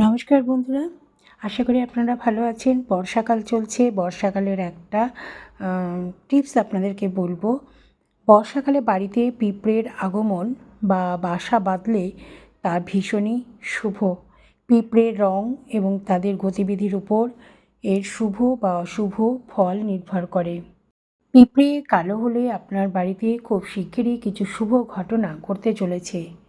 নমস্কার বন্ধুরা, আশা করি আপনারা ভালো আছেন। বর্ষাকাল চলছে, বর্ষাকালের একটা টিপস আপনাদেরকে বলব। বর্ষাকালে বাড়িতে পিঁপড়ের আগমন বা বাসা বাঁধলে তা ভীষণই শুভ। পিঁপড়ের রং এবং তাদের গতিবিধির উপর এর শুভ বা অশুভ ফল নির্ভর করে। পিঁপড়ে কালো হলে আপনার বাড়িতে খুব শিগগিরই কিছু শুভ ঘটনা ঘটতে চলেছে।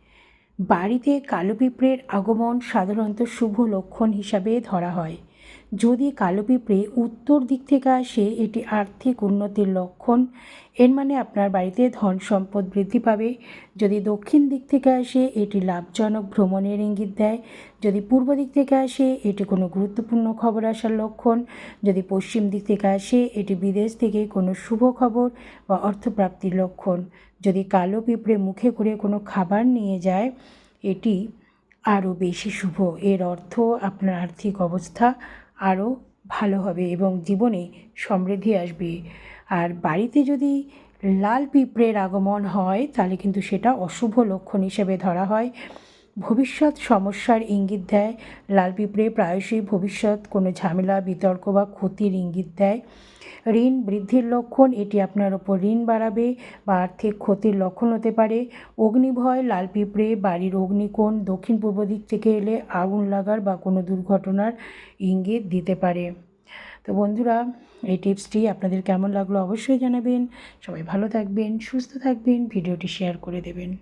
বাড়িতে কালো পিঁপড়ের আগমন সাধারণত শুভ লক্ষণ হিসাবে ধরা হয়। যদি কালো পিঁপড়ে উত্তর দিক থেকে আসে, এটি আর্থিক উন্নতির লক্ষণ। এর মানে আপনার বাড়িতে ধন সম্পদ বৃদ্ধি পাবে। যদি দক্ষিণ দিক থেকে আসে, এটি লাভজনক ভ্রমণের ইঙ্গিত দেয়। যদি পূর্ব দিক থেকে আসে, এটি কোনো গুরুত্বপূর্ণ খবর আসার লক্ষণ। যদি পশ্চিম দিক থেকে আসে, এটি বিদেশ থেকে কোনো শুভ খবর বা অর্থপ্রাপ্তির লক্ষণ। যদি কালো পিঁপড়ে মুখে করে কোনো খাবার নিয়ে যায়, এটি আরও বেশি শুভ। এর অর্থ আপনার আর্থিক অবস্থা আরও ভালো হবে এবং জীবনে সমৃদ্ধি আসবে। আর বাড়িতে যদি লাল পিঁপড়ের আগমন হয়, তাহলে কিন্তু সেটা অশুভ লক্ষণ হিসেবে ধরা হয়। ভবিষ্যৎ সমস্যার ইঙ্গিত দেয়। লাল পিঁপড়ে প্রায়শই ভবিষ্যৎ কোনো ঝামেলা, বিতর্ক বা ক্ষতির ইঙ্গিত দেয়। ঋণ বৃদ্ধির লক্ষণ, এটি আপনার ওপর ঋণ বাড়াবে বা আর্থিক ক্ষতির লক্ষণ হতে পারে। অগ্নিভয়, লাল পিঁপড়ে, বাড়ির অগ্নিকোণ, দক্ষিণ পূর্ব দিক থেকে এলে আগুন লাগার বা কোনো দুর্ঘটনার ইঙ্গিত দিতে পারে। তো বন্ধুরা, এই টিপসটি আপনাদের কেমন লাগল অবশ্যই জানাবেন। সবাই ভালো থাকবেন, সুস্থ থাকবেন, ভিডিওটি শেয়ার করে দেবেন।